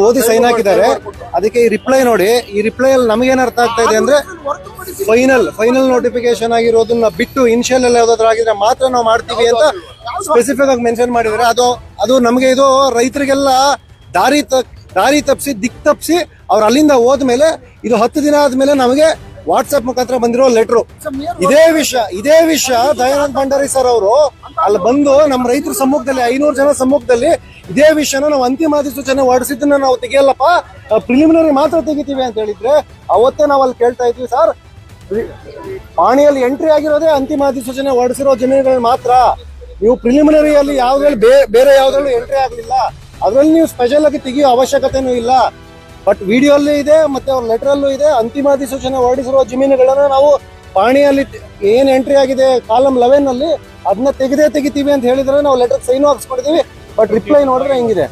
ಓದಿ ಸೈನ್ ಹಾಕಿದ್ದಾರೆ. ಅದಕ್ಕೆ ಈ ರಿಪ್ಲೈ ನೋಡಿ, ಈ ರಿಪ್ಲೈ ಅಲ್ಲಿ ನಮಗೇನು ಅರ್ಥ ಆಗ್ತಾ ಇದೆ ಅಂದ್ರೆ ಫೈನಲ್ ಫೈನಲ್ ನೋಟಿಫಿಕೇಶನ್ ಆಗಿರೋದನ್ನ ಬಿಟ್ಟು ಇನಿಷಿಯಲ್ ಅಲ್ಲಿ ಯಾವ್ದಾದ್ರು ಆಗಿದ್ರೆ ಮಾತ್ರ ನಾವು ಮಾಡ್ತೀವಿ ಅಂತ ಸ್ಪೆಸಿಫಿಕ್ ಆಗಿ ಮೆನ್ಷನ್ ಮಾಡಿದ್ರೆ ಅದು ಅದು ನಮಗೆ ಇದು ರೈತರಿಗೆಲ್ಲ ದಾರಿ ದಾರಿ ತಪ್ಪಿಸಿ ದಿಕ್ ತಪ್ಪಿಸಿ ಅವ್ರು ಅಲ್ಲಿಂದ ಹೋದ್ಮೇಲೆ ಇದು ಹತ್ತು ದಿನ ಆದ್ಮೇಲೆ ನಮಗೆ ವಾಟ್ಸ್ಆಪ್ ಮುಖಾಂತರ ಬಂದಿರೋ ಲೆಟ್ರು. ಇದೇ ವಿಷಯ ಇದೇ ವಿಷಯ ದಯಾನಂದ್ ಭಂಡಾರಿ ಸರ್ ಅವರು ಅಲ್ಲಿ ಬಂದು ನಮ್ಮ ರೈತರ ಸಮ್ಮುಖದಲ್ಲಿ, ಐನೂರು ಜನ ಸಮ್ಮುಖದಲ್ಲಿ ಇದೇ ವಿಷಯನ ನಾವು ಅಂತಿಮ ಅಧಿಸೂಚನೆ ಹೊರಡಿಸಿದ್ದನ್ನ ನಾವು ತೆಗಿಯಲ್ಲಪ್ಪ. ಪ್ರಿಲಿಮಿನರಿ ಮಾತ್ರ ತೆಗಿತೀವಿ ಅಂತ ಹೇಳಿದ್ರೆ ಅವತ್ತೇ ನಾವು ಅಲ್ಲಿ ಕೇಳ್ತಾ ಇದ್ವಿ ಸರ್. ಪಾಣಿಯಲ್ಲಿ ಎಂಟ್ರಿ ಆಗಿರೋದೇ ಅಂತಿಮ ಅಧಿಸೂಚನೆ ಹೊರಡಿಸಿರೋ ಜಮೀನುಗಳು ಮಾತ್ರ. ನೀವು ಪ್ರಿಲಿಮಿನರಿ ಅಲ್ಲಿ ಯಾವ್ದ್ರಲ್ಲಿ ಬೇರೆ ಯಾವ್ದ್ರಲ್ಲೂ ಎಂಟ್ರಿ ಆಗಲಿಲ್ಲ. ಅದ್ರಲ್ಲಿ ನೀವು ಸ್ಪೆಷಲ್ ಆಗಿ ತೆಗಿಯೋ ಅವಶ್ಯಕತೆನೂ ಇಲ್ಲ. ಬಟ್ ವಿಡಿಯೋ ಅಲ್ಲಿ ಇದೆ, ಮತ್ತೆ ಅವ್ರ ಲೆಟರ್ ಅಲ್ಲೂ ಇದೆ. ಅಂತಿಮ ಅಧಿಸೂಚನೆ ಹೊರಡಿಸಿರುವ ಜಮೀನುಗಳನ್ನ ನಾವು ಪಾಣಿಯಲ್ಲಿ ಏನ್ ಎಂಟ್ರಿ ಆಗಿದೆ ಕಾಲಮ್ ಲೆವೆನ್ ಅಲ್ಲಿ ಅದನ್ನ ತೆಗೆದೇ ತೆಗಿತೀವಿ ಅಂತ ಹೇಳಿದ್ರೆ ನಾವು ಲೆಟರ್ ಸೈನ್ ಹಾಕ್ಸ್ಕೊಡ್ತೀವಿ ಬಟ್ ರಿಪ್ಲೈ ನೋಡಿದ್ರೆ ಹೆಂಗಿದೆ.